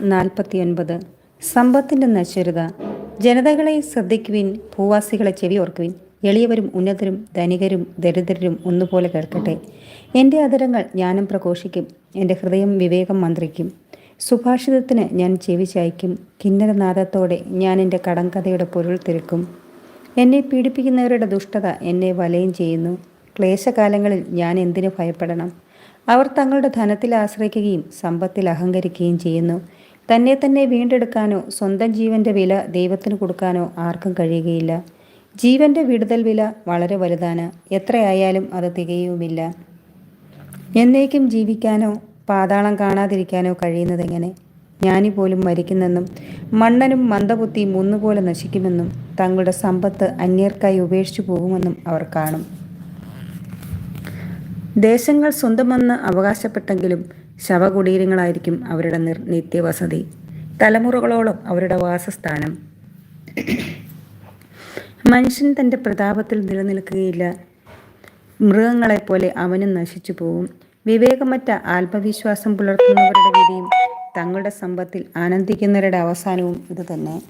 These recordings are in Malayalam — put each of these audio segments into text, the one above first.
നാൽപ്പത്തിയൊൻപത്. സമ്പത്തിന്റെ നശ്വരത. ജനതകളെ ശ്രദ്ധിക്കുവിൻ ഭൂവാസികളെ ചെവി ഓർക്കുവിൻ. എളിയവരും ഉന്നതരും ധനികരും ദരിദ്രരും ഒന്നുപോലെ കേൾക്കട്ടെ. എന്റെ അതരങ്ങൾ ജ്ഞാനം പ്രഘോഷിക്കും എന്റെ ഹൃദയം വിവേകം മന്ത്രിക്കും. സുഭാഷിതത്തിന് ഞാൻ ചെവി ചായ്ക്കും കിന്നരനാദത്തോടെ ഞാൻ എന്റെ കടങ്കഥയുടെ പൊരുൾ തിരക്കും. എന്നെ പീഡിപ്പിക്കുന്നവരുടെ ദുഷ്ടത എന്നെ വലയം ചെയ്യുന്നു. ക്ലേശകാലങ്ങളിൽ ഞാൻ എന്തിനു ഭയപ്പെടണം? അവർ തങ്ങളുടെ ധനത്തിൽ ആശ്രയിക്കുകയും സമ്പത്തിൽ അഹങ്കരിക്കുകയും ചെയ്യുന്നു. തന്നെ തന്നെ വീണ്ടെടുക്കാനോ സ്വന്തം ജീവന്റെ വില ദൈവത്തിന് കൊടുക്കാനോ ആർക്കും കഴിയുകയില്ല. ജീവന്റെ വിടുതൽ വില വളരെ വലുതാണ്. എത്രയായാലും അത് തികയുമില്ല. എന്നേക്കും ജീവിക്കാനോ പാതാളം കാണാതിരിക്കാനോ കഴിയുന്നതെങ്ങനെ ജ്ഞാനി പോലും മരിക്കുന്നെന്നും മണ്ണനും മന്ദബുദ്ധിയും ഒന്നുപോലെ നശിക്കുമെന്നും തങ്ങളുടെ സമ്പത്ത് അന്യർക്കായി ഉപേക്ഷിച്ചു പോകുമെന്നും അവർ കാണും. ദേശങ്ങൾ സ്വന്തമെന്ന് അവകാശപ്പെട്ടെങ്കിലും ശവകുടീരങ്ങളായിരിക്കും അവരുടെ നിർ നിത്യവസതി. തലമുറകളോളം അവരുടെ വാസസ്ഥാനം. മനുഷ്യൻ തന്റെ പ്രതാപത്തിൽ നിലനിൽക്കുകയില്ല. മൃഗങ്ങളെപ്പോലെ അവനും നശിച്ചു പോവും. വിവേകമറ്റ ആത്മവിശ്വാസം പുലർത്തുന്നവരുടെ വിധിയും തങ്ങളുടെ സമ്പത്തിൽ ആനന്ദിക്കുന്നവരുടെ അവസാനവും ഇതുതന്നെ.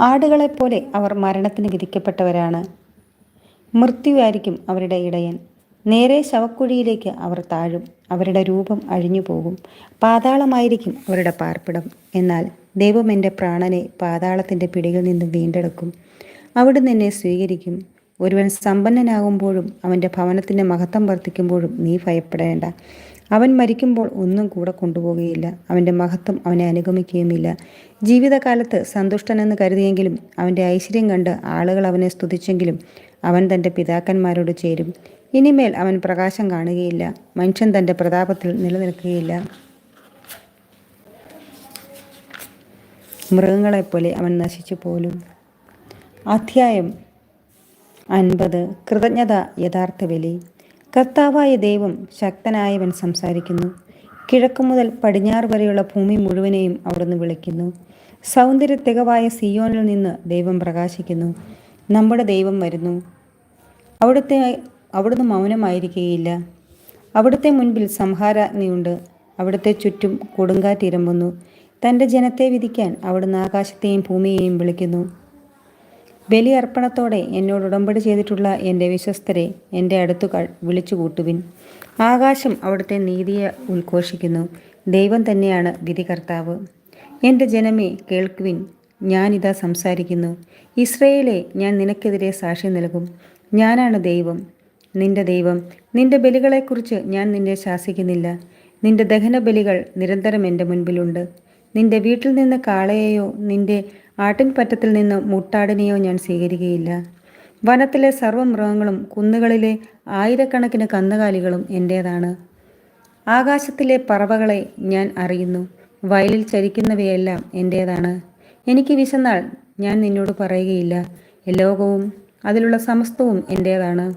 ആടുകളെപ്പോലെ അവർ മരണത്തിന് വിധിക്കപ്പെട്ടവരാണ്. മൃത്യുവായിരിക്കും അവരുടെ ഇടയൻ. നേരെ ശവക്കുഴിയിലേക്ക് അവർ താഴും. അവരുടെ രൂപം അഴിഞ്ഞു പോകും. പാതാളമായിരിക്കും അവരുടെ പാർപ്പിടം. എന്നാൽ ദൈവം എന്റെ പ്രാണനെ പാതാളത്തിന്റെ പിടിയിൽ നിന്നും വീണ്ടെടുക്കും. അവിടുന്ന് എന്നെ സ്വീകരിക്കും. ഒരുവൻ സമ്പന്നനാകുമ്പോഴും അവന്റെ ഭവനത്തിന്റെ മഹത്വം വർദ്ധിക്കുമ്പോഴും നീ ഭയപ്പെടേണ്ട. അവൻ മരിക്കുമ്പോൾ ഒന്നും കൂടെ കൊണ്ടുപോകുകയില്ല അവന്റെ മഹത്വം അവനെ അനുഗമിക്കുകയുമില്ല. ജീവിതകാലത്ത് സന്തുഷ്ടനെന്ന് കരുതിയെങ്കിലും അവന്റെ ഐശ്വര്യം കണ്ട് ആളുകൾ അവനെ സ്തുതിച്ചെങ്കിലും അവൻ തന്റെ പിതാക്കന്മാരോട് ചേരും. ഇനിമേൽ അവൻ പ്രകാശം കാണുകയില്ല. മനുഷ്യൻ തന്റെ പ്രതാപത്തിൽ നിലനിൽക്കുകയില്ല. മൃഗങ്ങളെപ്പോലെ അവൻ നശിച്ചു പോലും. അധ്യായം അൻപത്. കൃതജ്ഞത യഥാർത്ഥ ബലി. കർത്താവായ ദൈവം ശക്തനായവൻ സംസാരിക്കുന്നു. കിഴക്ക് മുതൽ പടിഞ്ഞാറ് വരെയുള്ള ഭൂമി മുഴുവനെയും അവിടുന്ന് വിളിക്കുന്നു. സൗന്ദര്യ തികവായ സിയോനിൽ നിന്ന് ദൈവം പ്രകാശിക്കുന്നു. നമ്മുടെ ദൈവം വരുന്നു. അവിടുത്തെ അവിടുന്ന് മൗനമായിരിക്കുകയില്ല. അവിടുത്തെ മുൻപിൽ സംഹാരാജ്ഞിയുണ്ട്. അവിടുത്തെ ചുറ്റും കൊടുങ്കാറ്റിരമ്പുന്നു തന്റെ ജനത്തെ വിധിക്കാൻ അവിടുന്ന് ആകാശത്തെയും ഭൂമിയെയും വിളിക്കുന്നു. ബലിയർപ്പണത്തോടെ എന്നോട് ഉടമ്പടി ചെയ്തിട്ടുള്ള എന്റെ വിശ്വസ്തരെ എന്റെ അടുത്ത് വിളിച്ചു കൂട്ടുവിൻ ആകാശം അവിടുത്തെ നീതിയെ ഉദ്ഘോഷിക്കുന്നു. ദൈവം തന്നെയാണ് വിധികർത്താവ്. എന്റെ ജനമേ കേൾക്കുവിൻ. ഞാനിതാ സംസാരിക്കുന്നു. ഇസ്രയേലെ ഞാൻ നിനക്കെതിരെ സാക്ഷി നൽകും. ഞാനാണ് ദൈവം. നിന്റെ ദൈവം. നിന്റെ ബലികളെക്കുറിച്ച് ഞാൻ നിന്നെ ശാസിക്കുന്നില്ല. നിന്റെ ദഹന ബലികൾ നിരന്തരം എന്റെ മുൻപിലുണ്ട്. നിന്റെ വീട്ടിൽ നിന്ന് കാളയെയോ നിന്റെ ആട്ടിൻപറ്റത്തിൽ നിന്ന് മുട്ടാടിനെയോ ഞാൻ സ്വീകരിക്കുകയില്ല. വനത്തിലെ സർവമൃഗങ്ങളും കുന്നുകളിലെ ആയിരക്കണക്കിന് കന്നുകാലികളും എന്റേതാണ് ആകാശത്തിലെ പറവകളെ ഞാൻ അറിയുന്നു. വയലിൽ ചരിക്കുന്നവയെല്ലാം എന്റേതാണ് എനിക്ക് വിശന്നാൽ ഞാൻ നിന്നോട് പറയുകയില്ല. ലോകവും അതിലുള്ള സമസ്തവും എന്റേതാണ്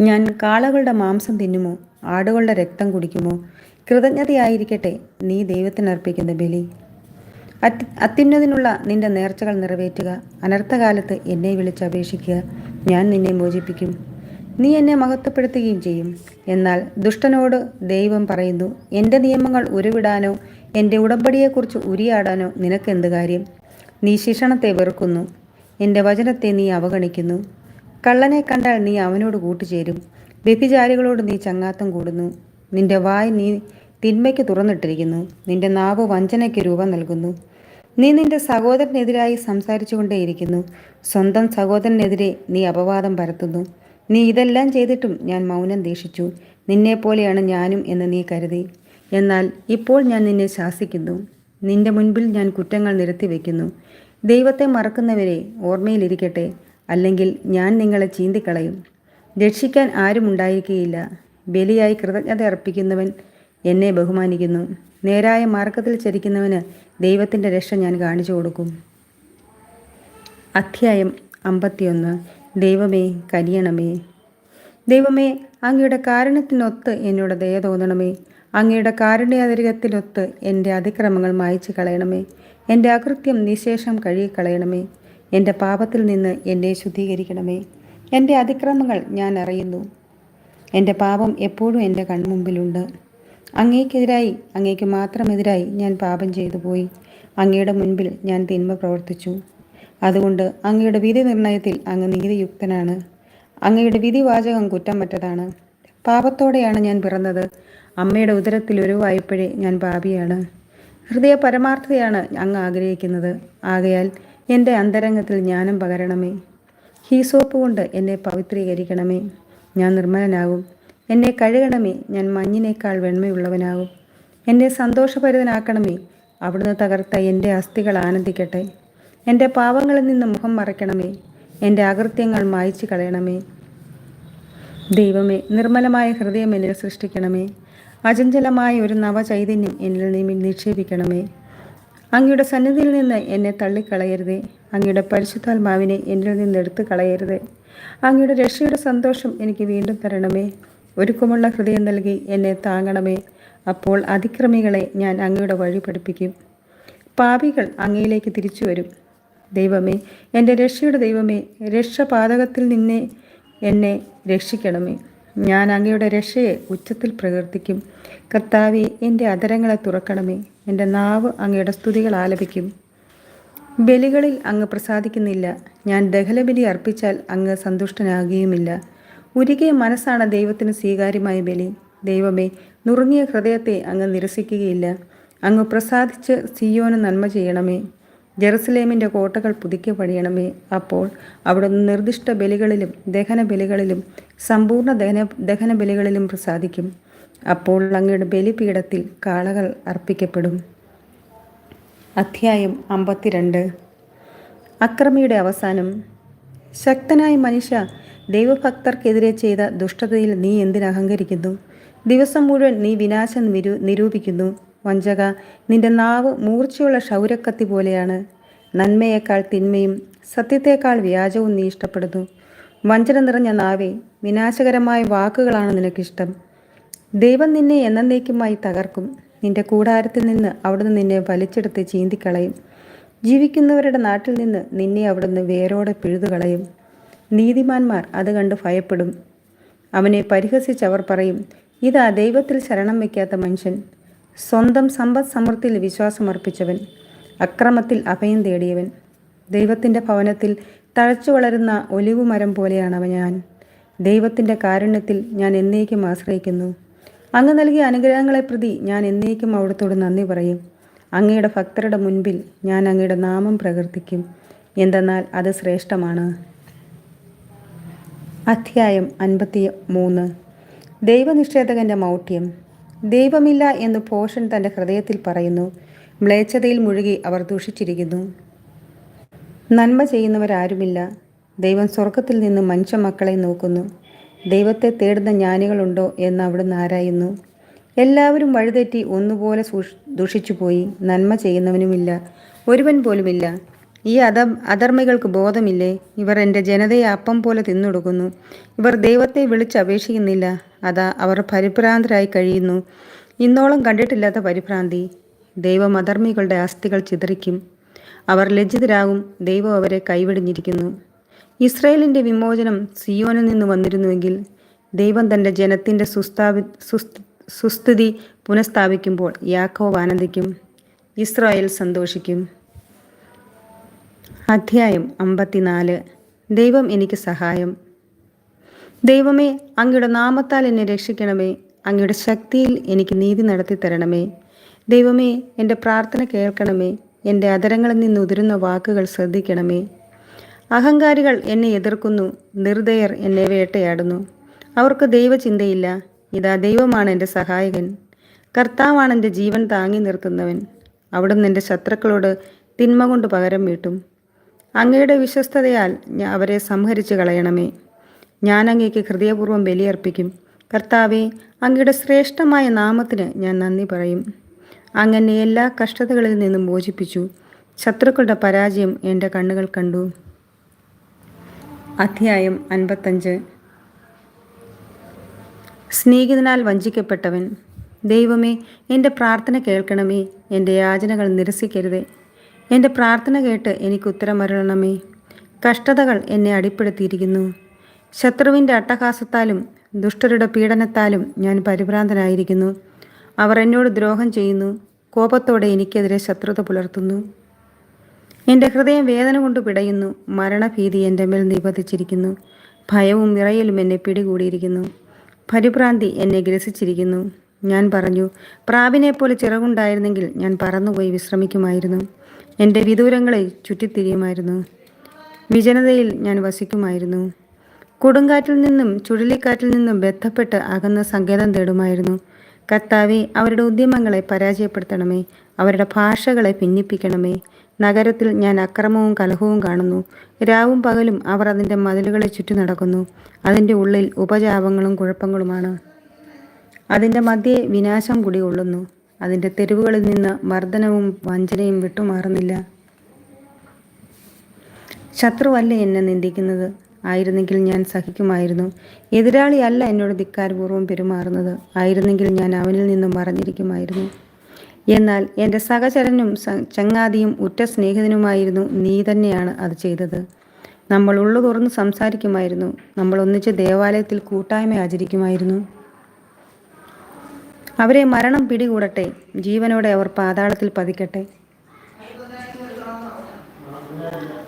ഞാൻ കാളകളുടെ മാംസം തിന്നുമോ? ആടുകളുടെ രക്തം കുടിക്കുമോ? കൃതജ്ഞതയായിരിക്കട്ടെ നീ ദൈവത്തിനർപ്പിക്കുന്ന ബലി. അത്യ അത്യുന്നതിനുള്ള നിന്റെ നേർച്ചകൾ നിറവേറ്റുക. അനർത്ഥകാലത്ത് എന്നെ വിളിച്ചപേക്ഷിക്കുക ഞാൻ നിന്നെ മോചിപ്പിക്കും. നീ എന്നെ മഹത്വപ്പെടുത്തുകയും ചെയ്യും. എന്നാൽ ദുഷ്ടനോട് ദൈവം പറയുന്നു എന്റെ നിയമങ്ങൾ ഉരുവിടാനോ എന്റെ ഉടമ്പടിയെക്കുറിച്ച് ഉരിയാടാനോ നിനക്ക് നിനക്കെന്ത് കാര്യം? നീ ശിക്ഷണത്തെ വെറുക്കുന്നു. എന്റെ വചനത്തെ നീ അവഗണിക്കുന്നു. കള്ളനെ കണ്ടാൽ നീ അവനോട് കൂട്ടുചേരും. വ്യഭിചാരികളോട് നീ ചങ്ങാത്തം കൂടുന്നു. നിന്റെ വായ് നീ തിന്മയ്ക്ക് തുറന്നിട്ടിരിക്കുന്നു. നിന്റെ നാവ് വഞ്ചനയ്ക്ക് രൂപം നൽകുന്നു. നീ നിന്റെ സഹോദരനെതിരായി സംസാരിച്ചുകൊണ്ടേയിരിക്കുന്നു. സ്വന്തം സഹോദരനെതിരെ നീ അപവാദം പരത്തുന്നു. നീ ഇതെല്ലാം ചെയ്തിട്ടും ഞാൻ മൗനം ദീക്ഷിച്ചു നിന്നെപ്പോലെയാണ് ഞാനും എന്ന് നീ കരുതി. എന്നാൽ ഇപ്പോൾ ഞാൻ നിന്നെ ശാസിക്കുന്നു. നിന്റെ മുൻപിൽ ഞാൻ കുറ്റങ്ങൾ നിരത്തി വയ്ക്കുന്നു ദൈവത്തെ മറക്കുന്നവരെ ഓർമ്മയിലിരിക്കട്ടെ. അല്ലെങ്കിൽ ഞാൻ നിങ്ങളെ ചീന്തിക്കളയും. രക്ഷിക്കാൻ ആരും ഉണ്ടായിരിക്കുകയില്ല ബലിയായി കൃതജ്ഞത അർപ്പിക്കുന്നവൻ എന്നെ ബഹുമാനിക്കുന്നു. നേരായ മാർഗത്തിൽ ചരിക്കുന്നവന് ദൈവത്തിന്റെ രക്ഷ ഞാൻ കാണിച്ചു കൊടുക്കും. അധ്യായം അമ്പത്തിയൊന്ന്. ദൈവമേ കരിയണമേ ദൈവമേ അങ്ങയുടെ കാരണത്തിനൊത്ത് എന്നോട് ദയ തോന്നണമേ. അങ്ങയുടെ കാരുണ്യാതിരികത്തിലൊത്ത് എന്റെ അതിക്രമങ്ങൾ മായച്ചു കളയണമേ. എന്റെ അകൃത്യം നിശേഷം കഴുകിക്കളയണമേ. എന്റെ പാപത്തിൽ നിന്ന് എന്നെ ശുദ്ധീകരിക്കണമേ. എന്റെ അതിക്രമങ്ങൾ ഞാൻ അറിയുന്നു. എന്റെ പാപം എപ്പോഴും എന്റെ കൺമുമ്പിലുണ്ട് അങ്ങേക്കെതിരായി അങ്ങേക്ക് മാത്രമെതിരായി ഞാൻ പാപം ചെയ്തു പോയി. അങ്ങയുടെ മുൻപിൽ ഞാൻ തിന്മ പ്രവർത്തിച്ചു. അതുകൊണ്ട് അങ്ങയുടെ വിധി നിർണയത്തിൽ അങ്ങ് നീതിയുക്തനാണ്. അങ്ങയുടെ കുറ്റം കുറ്റമറ്റതാണ്. പാപത്തോടെയാണ് ഞാൻ പിറന്നത്. അമ്മയുടെ ഉദരത്തിൽ ഉരുവായപ്പോഴേ ഞാൻ പാപിയാണ്. ഹൃദയ പരമാർത്ഥതയാണ് അങ്ങ് ആഗ്രഹിക്കുന്നത്. ആകയാൽ എന്റെ അന്തരംഗത്തിൽ ജ്ഞാനം പകരണമേ. ഹീസോപ്പ് കൊണ്ട് എന്നെ പവിത്രീകരിക്കണമേ. ഞാൻ നിർമ്മലനാകും. എന്നെ കഴുകണമേ ഞാൻ മഞ്ഞിനേക്കാൾ വെണ്മയുള്ളവനാകും. എന്നെ സന്തോഷഭരിതനാക്കണമേ അവിടുന്ന് തകർത്ത എന്റെ അസ്ഥികൾ ആനന്ദിക്കട്ടെ. എന്റെ പാവങ്ങളിൽ നിന്ന് മുഖം മറയ്ക്കണമേ എന്റെ അകൃത്യങ്ങൾ മായ്ച്ചു കളയണമേ. ദൈവമേ നിർമ്മലമായ ഹൃദയം എന്നിൽ സൃഷ്ടിക്കണമേ. അചഞ്ചലമായ ഒരു നവചൈതന്യം എന്നിൽ നീ നിക്ഷേപിക്കണമേ. അങ്ങയുടെ സന്നിധിയിൽ നിന്ന് എന്നെ തള്ളിക്കളയരുതേ. അങ്ങയുടെ പരിശുദ്ധാത്മാവിനെ എന്നിൽ നിന്ന് എടുത്തു കളയരുതേ അങ്ങയുടെ രക്ഷയുടെ സന്തോഷം എനിക്ക് വീണ്ടും തരണമേ. ഒരുക്കമുള്ള ഹൃദയം നൽകി എന്നെ താങ്ങണമേ. അപ്പോൾ അതിക്രമികളെ ഞാൻ അങ്ങയുടെ വഴി പഠിപ്പിക്കും. പാപികൾ അങ്ങയിലേക്ക് തിരിച്ചു വരും. ദൈവമേ എന്റെ രക്ഷയുടെ ദൈവമേ രക്ഷപാതകത്തിൽ നിന്നെ എന്നെ രക്ഷിക്കണമേ. ഞാൻ അങ്ങയുടെ രക്ഷയെ ഉച്ചത്തിൽ പ്രകീർത്തിക്കും. കർത്താവെ എന്റെ അതരങ്ങളെ തുറക്കണമേ. എന്റെ നാവ് അങ്ങയുടെ സ്തുതികൾ ആലപിക്കും. ബലികളിൽ അങ്ങ് പ്രസാദിക്കുന്നില്ല. ഞാൻ ദഹലബലി അർപ്പിച്ചാൽ അങ്ങ് സന്തുഷ്ടനാകുകയുമില്ല. ഉരുകിയ മനസ്സാണ് ദൈവത്തിന് സ്വീകാര്യമായ ബലി. ദൈവമേ നുറുങ്ങിയ ഹൃദയത്തെ അങ്ങ് നിരസിക്കുകയില്ല. അങ്ങ് പ്രസാദിച്ച് സിയോന് നന്മ ചെയ്യണമേ. ജെറുസലേമിന്റെ കോട്ടകൾ പുതുക്കി പണിയണമേ. അപ്പോൾ അവിടുന്ന് നിർദ്ദിഷ്ട ബലികളിലും ദഹന ബലികളിലും സമ്പൂർണ ദഹന ദഹന ബലികളിലും പ്രസാദിക്കും. അപ്പോൾ അങ്ങയുടെ ബലിപീഠത്തിൽ കാളകൾ അർപ്പിക്കപ്പെടും. അധ്യായം അമ്പത്തിരണ്ട്. അക്രമിയുടെ അവസാനം. ശക്തനായ മനുഷ്യ ദൈവഭക്തർക്കെതിരെ ചെയ്ത ദുഷ്ടതയിൽ നീ എന്തിനഹങ്കരിക്കുന്നു ദിവസം മുഴുവൻ നീ വിനാശം നിരു നിരൂപിക്കുന്നു. വഞ്ചക നിന്റെ നാവ് മൂർച്ചയുള്ള ക്ഷൗരക്കത്തി പോലെയാണ്. നന്മയേക്കാൾ തിന്മയും സത്യത്തേക്കാൾ വ്യാജവും നീ ഇഷ്ടപ്പെടുന്നു. വഞ്ചന നിറഞ്ഞ നാവേ വിനാശകരമായ വാക്കുകളാണ് നിനക്കിഷ്ടം. ദൈവം നിന്നെ എന്നേക്കുമായി തകർക്കും. നിന്റെ കൂടാരത്തിൽ നിന്ന് അവിടുന്ന് നിന്നെ വലിച്ചെടുത്ത് ചീന്തിക്കളയും. ജീവിക്കുന്നവരുടെ നാട്ടിൽ നിന്ന് നിന്നെ അവിടുന്ന് വേരോടെ പിഴുതുകളയും. നീതിമാന്മാർ അത് കണ്ട് ഭയപ്പെടും. അവനെ പരിഹസിച്ചവർ പറയും ഇതാ ദൈവത്തിൽ ശരണം വയ്ക്കാത്ത മനുഷ്യൻ. സ്വന്തം സമ്പദ് സമൃദ്ധിയിൽ വിശ്വാസമർപ്പിച്ചവൻ അക്രമത്തിൽ അഭയം തേടിയവൻ. ദൈവത്തിന്റെ ഭവനത്തിൽ തഴച്ചു വളരുന്ന ഒലിവുമരം പോലെയാണവ ഞാൻ. ദൈവത്തിന്റെ കാരുണ്യത്തിൽ ഞാൻ എന്നേക്കും ആശ്രയിക്കുന്നു. അങ്ങ് നൽകിയ അനുഗ്രഹങ്ങളെ പ്രതി ഞാൻ എന്നേക്കും അവിടത്തോട് നന്ദി പറയും. അങ്ങയുടെ ഭക്തരുടെ മുൻപിൽ ഞാൻ അങ്ങയുടെ നാമം പ്രകീർത്തിക്കും. എന്തെന്നാൽ അത് ശ്രേഷ്ഠമാണ്. അധ്യായം അൻപത്തി മൂന്ന് ദൈവനിഷേധകന്റെ മൗഢ്യം. ദൈവമില്ല എന്ന് പോഷൻ തന്റെ ഹൃദയത്തിൽ പറയുന്നു. മ്ലേച്ഛതയിൽ മുഴുകി അവർ ദുഷിച്ചിരിക്കുന്നു. നന്മ ചെയ്യുന്നവരാരുമില്ല. ദൈവം സ്വർഗത്തിൽ നിന്ന് മനുഷ്യ മക്കളെ നോക്കുന്നു. ദൈവത്തെ തേടുന്ന ജ്ഞാനികളുണ്ടോ എന്ന് അവിടുന്ന് ആരായുന്നു? എല്ലാവരും വഴിതെറ്റി ഒന്നുപോലെ സൂഷ് ദുഷിച്ചുപോയി. നന്മ ചെയ്യുന്നവനുമില്ല. ഒരുവൻ പോലുമില്ല. ഈ അധ അധർമ്മികൾക്ക് ബോധമില്ലേ? ഇവർ എന്റെ ജനതയെ അപ്പം പോലെ തിന്നൊടുക്കുന്നു. ഇവർ ദൈവത്തെ വിളിച്ചപേക്ഷിക്കുന്നില്ല അതാ അവർ പരിഭ്രാന്തരായി കഴിയുന്നു. ഇന്നോളം കണ്ടിട്ടില്ലാത്ത പരിഭ്രാന്തി. ദൈവം അധർമ്മികളുടെ അസ്ഥികൾ ചിതറിക്കും. അവർ ലജ്ജിതരാകും. ദൈവം അവരെ കൈവിടിഞ്ഞിരിക്കുന്നു. ഇസ്രയേലിന്റെ വിമോചനം സിയോനിൽ നിന്ന് വന്നിരുന്നുവെങ്കിൽ ദൈവം തന്റെ ജനത്തിന്റെ സുസ്ഥാപി സുസ്ഥ സുസ്ഥിതി പുനഃസ്ഥാപിക്കുമ്പോൾ യാക്കോവ് ആനന്ദിക്കും ഇസ്രായേൽ സന്തോഷിക്കും. അധ്യായം അമ്പത്തിനാല്. ദൈവം എനിക്ക് സഹായം. ദൈവമേ അങ്ങയുടെ നാമത്താൽ എന്നെ രക്ഷിക്കണമേ. അങ്ങയുടെ ശക്തിയിൽ എനിക്ക് നീതി നടത്തി തരണമേ. ദൈവമേ എന്റെ പ്രാർത്ഥന കേൾക്കണമേ. എന്റെ അതരങ്ങളിൽ നിന്ന് ഉതിരുന്ന വാക്കുകൾ ശ്രദ്ധിക്കണമേ. അഹങ്കാരികൾ എന്നെ എതിർക്കുന്നു നിർദയർ എന്നെ വേട്ടയാടുന്നു. അവർക്ക് ദൈവചിന്തയില്ല ഇതാ ദൈവമാണ് എന്റെ സഹായകൻ. കർത്താവാണ് എന്റെ ജീവൻ താങ്ങി നിർത്തുന്നവൻ. അവിടുന്ന് എന്റെ ശത്രുക്കളോട് തിന്മ കൊണ്ട് പകരം വീട്ടും. അങ്ങയുടെ വിശ്വസ്തതയാൽ ഞാൻ അവരെ സംഹരിച്ചു കളയണമേ. ഞാൻ അങ്ങേക്ക് ഹൃദയപൂർവം ബലിയർപ്പിക്കും. കർത്താവെ അങ്ങയുടെ ശ്രേഷ്ഠമായ നാമത്തിന് ഞാൻ നന്ദി പറയും. അങ്ങനെ എല്ലാ കഷ്ടതകളിൽ നിന്നും മോചിപ്പിച്ചു. ശത്രുക്കളുടെ പരാജയം എന്റെ കണ്ണുകൾ കണ്ടു. അധ്യായം അൻപത്തഞ്ച്. സ്നേഹിതനാൽ വഞ്ചിക്കപ്പെട്ടവൻ ദൈവമേ എന്റെ പ്രാർത്ഥന കേൾക്കണമേ എന്റെ യാചനകൾ നിരസിക്കരുതേ. എന്റെ പ്രാർത്ഥന കേട്ട് എനിക്ക് ഉത്തരമരുളണമേ. കഷ്ടതകൾ എന്നെ അടിപ്പെടുത്തിയിരിക്കുന്നു. ശത്രുവിന്റെ അട്ടഹാസത്താലും ദുഷ്ടരുടെ പീഡനത്താലും ഞാൻ പരിഭ്രാന്തനായിരിക്കുന്നു. അവർ എന്നോട് ദ്രോഹം ചെയ്യുന്നു. കോപത്തോടെ എനിക്കെതിരെ ശത്രുത പുലർത്തുന്നു. എന്റെ ഹൃദയം വേദന കൊണ്ട് പിടയുന്നു. മരണഭീതി എന്റെ മേൽ നിബന്ധിച്ചിരിക്കുന്നു. ഭയവും വിറയലും എന്നെ പിടികൂടിയിരിക്കുന്നു. പരിഭ്രാന്തി എന്നെ ഗ്രസിച്ചിരിക്കുന്നു. ഞാൻ പറഞ്ഞു പ്രാവിനെ പോലെ ചിറകുണ്ടായിരുന്നെങ്കിൽ ഞാൻ പറന്നുപോയി വിശ്രമിക്കുമായിരുന്നു. എന്റെ വിദൂരങ്ങളെ ചുറ്റിത്തിരിയുമായിരുന്നു. വിജനതയിൽ ഞാൻ വസിക്കുമായിരുന്നു. കൊടുങ്കാറ്റിൽ നിന്നും ചുഴലിക്കാറ്റിൽ നിന്നും ബന്ധപ്പെട്ട് അകന്ന സങ്കേതം തേടുമായിരുന്നു. കർത്താവെ അവരുടെ ഉദ്യമങ്ങളെ പരാജയപ്പെടുത്തണമേ. അവരുടെ ഭാഷകളെ ഭിന്നിപ്പിക്കണമേ. നഗരത്തിൽ ഞാൻ അക്രമവും കലഹവും കാണുന്നു. രാവും പകലും അവർ അതിന്റെ മതിലുകളെ ചുറ്റി നടക്കുന്നു. അതിന്റെ ഉള്ളിൽ ഉപജാപങ്ങളും കുഴപ്പങ്ങളുമാണ്. അതിന്റെ മധ്യേ വിനാശം കുടികൊള്ളുന്നു അതിന്റെ തെരുവുകളിൽ നിന്ന് മർദ്ദനവും വഞ്ചനയും വിട്ടുമാറുന്നില്ല. ശത്രുവല്ല എന്നെ നിന്ദിക്കുന്നത്? ആയിരുന്നെങ്കിൽ ഞാൻ സഹിക്കുമായിരുന്നു. എതിരാളിയല്ല എന്നോട് ധിക്കാരപൂർവം പെരുമാറുന്നത്. ആയിരുന്നെങ്കിൽ ഞാൻ അവനിൽ നിന്നും മറഞ്ഞിരിക്കുമായിരുന്നു. എന്നാൽ എന്റെ സഹചരനും ചങ്ങാതിയും ഉറ്റ സ്നേഹിതനുമായിരുന്നു നീ തന്നെയാണ് അത് ചെയ്തത്. നമ്മൾ ഉള്ളു തുറന്ന് സംസാരിക്കുമായിരുന്നു. നമ്മൾ ഒന്നിച്ച് ദേവാലയത്തിൽ കൂട്ടായ്മ ആചരിക്കുമായിരുന്നു. അവരെ മരണം പിടികൂടട്ടെ. ജീവനോടെ അവർ പാതാളത്തിൽ പതിക്കട്ടെ.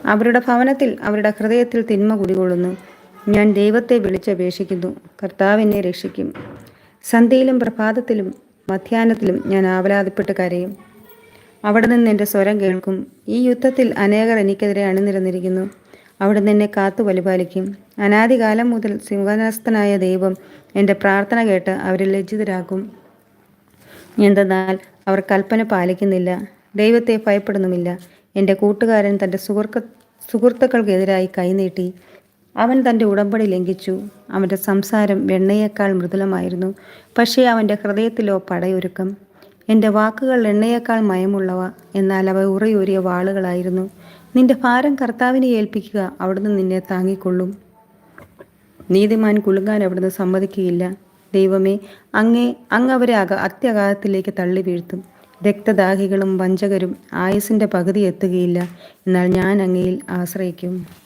അവരുടെ ഭവനത്തിൽ അവരുടെ ഹൃദയത്തിൽ തിന്മ കുടികൊള്ളുന്നു. ഞാൻ ദൈവത്തെ വിളിച്ചപേക്ഷിക്കുന്നു. കർത്താവിനെ രക്ഷിക്കും. സന്ധ്യയിലും പ്രഭാതത്തിലും മധ്യാഹ്നത്തിലും ഞാൻ ആവലാതിപ്പെട്ട് കരയും. അവിടെ നിന്ന് എന്റെ സ്വരം കേൾക്കും. ഈ യുദ്ധത്തിൽ അനേകർ എനിക്കെതിരെ അണിനിരന്നിരിക്കുന്നു. അവിടെ നിന്നെ കാത്തു പരിപാലിക്കും. അനാദികാലം മുതൽ സിംഹനസ്ഥനായ ദൈവം എന്റെ പ്രാർത്ഥന കേട്ട് അവരെ ലജ്ജിതരാക്കും. എന്തെന്നാൽ അവർ കൽപ്പന പാലിക്കുന്നില്ല. ദൈവത്തെ ഭയപ്പെടുന്നുമില്ല. എന്റെ കൂട്ടുകാരൻ തന്റെ സുഹൃത്ത് സുഹൃത്തുക്കൾക്കെതിരായി കൈനീട്ടി അവൻ തന്റെ ഉടമ്പടി ലംഘിച്ചു. അവന്റെ സംസാരം വെണ്ണയേക്കാൾ മൃദുലമായിരുന്നു. പക്ഷേ അവന്റെ ഹൃദയത്തിലോ പടയൊരുക്കം. എന്റെ വാക്കുകൾ എണ്ണയേക്കാൾ മയമുള്ളവ എന്നാൽ അവ ഉറയൂരിയ വാളുകളായിരുന്നു. നിന്റെ ഭാരം കർത്താവിനെ ഏൽപ്പിക്കുക അവിടുന്ന് നിന്നെ താങ്ങിക്കൊള്ളും. നീതിമാൻ കുലുങ്ങാൻ അവിടുന്ന് സമ്മതിക്കുകയില്ല. ദൈവമേ അങ്ങേ അങ്ങ് അവരെ അക അത്യകാലത്തിലേക്ക് തള്ളി വീഴ്ത്തും. രക്തദാഹികളും വഞ്ചകരും ആയുസിന്റെ പകുതി എത്തുകയില്ല. എന്നാൽ ഞാൻ അങ്ങയിൽ ആശ്രയിക്കും.